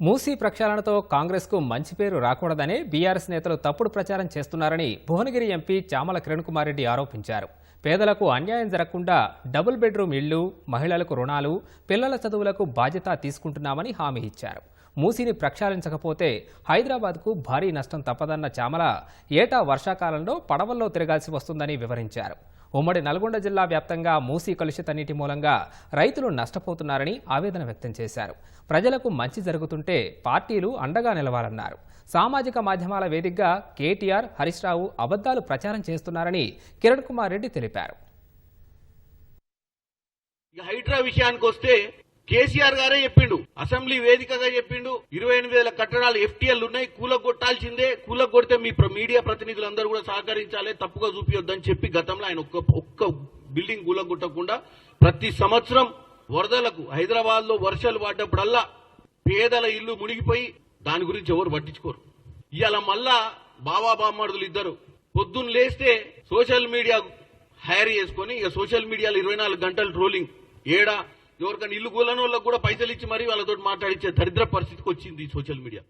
మూసీ ప్రక్షాళనతో కాంగ్రెస్కు మంచి పేరు రాకూడదని బీఆర్ఎస్ నేతలు తప్పుడు ప్రచారం చేస్తున్నారని భువనగిరి ఎంపీ చామల కిరణ్ కుమార్ రెడ్డి ఆరోపించారు. పేదలకు అన్యాయం జరగకుండా డబుల్ బెడ్రూమ్ ఇళ్ళు మహిళలకు రుణాలు పిల్లల చదువులకు బాధ్యత తీసుకుంటున్నామని హామీ ఇచ్చారు. మూసీని ప్రక్షాళించకపోతే హైదరాబాద్కు భారీ నష్టం తప్పదన్న చామల ఏటా వర్షాకాలంలో పడవల్లో తిరగాల్సి వస్తుందని వివరించారు. ఉమ్మడి నల్గొండ జిల్లా వ్యాప్తంగా మూసీ కలుషిత నీటి మూలంగా రైతులు నష్టపోతున్నారని ఆవేదన వ్యక్తం చేశారు. ప్రజలకు మంచి జరుగుతుంటే పార్టీలు అండగా నిలవాలన్నారు. సామాజిక మాధ్యమాల వేదికగా కేటీఆర్ హరీష్ రావు అబద్ధాలు ప్రచారం చేస్తున్నారని కిరణ్ కుమార్ రెడ్డి తెలిపారు. హైడ్రా విషయానికి వస్తే కేసీఆర్ గారే చెప్పిండు. అసెంబ్లీ వేదికగా చెప్పిండు. ఇరవై ఎనిమిది వేల కట్టడాలు ఎఫ్టీఎల్ ఉన్నాయి. కూలగొట్టాల్సిందే. కూలగొడితే మీ ప్ర- మీడియా ప్రతినిధులందరూ కూడా సహకరించాలి. తప్పుగా చూపించొద్దని చెప్పి గతంలో ఆయన ఒక్క ఒక్క బిల్డింగ్ కూలగొట్టకుండా ప్రతి సంవత్సరం వరదలకు హైదరాబాద్లో వర్షాలు పడ్డప్పుడల్లా పేదల ఇల్లు మునిగిపోయి దాని గురించి ఎవరు పట్టించుకోరు. ఇవాళ మళ్ళా బావా బామ్మడుదులు ఇద్దరు. పొద్దున్న లేస్తే సోషల్ మీడియా హైర్ చేసుకొని ఇక సోషల్ మీడియాలో ఇరవై నాలుగు గంటలు ట్రోలింగ్. ఏడా? ఎవరికైనా ఇల్లు కూలని వాళ్ళకు కూడా పైసలు ఇచ్చి మరీ వాళ్ళతో మాట్లాడించే దరిద్ర పరిస్థితికి వచ్చింది సోషల్ మీడియా.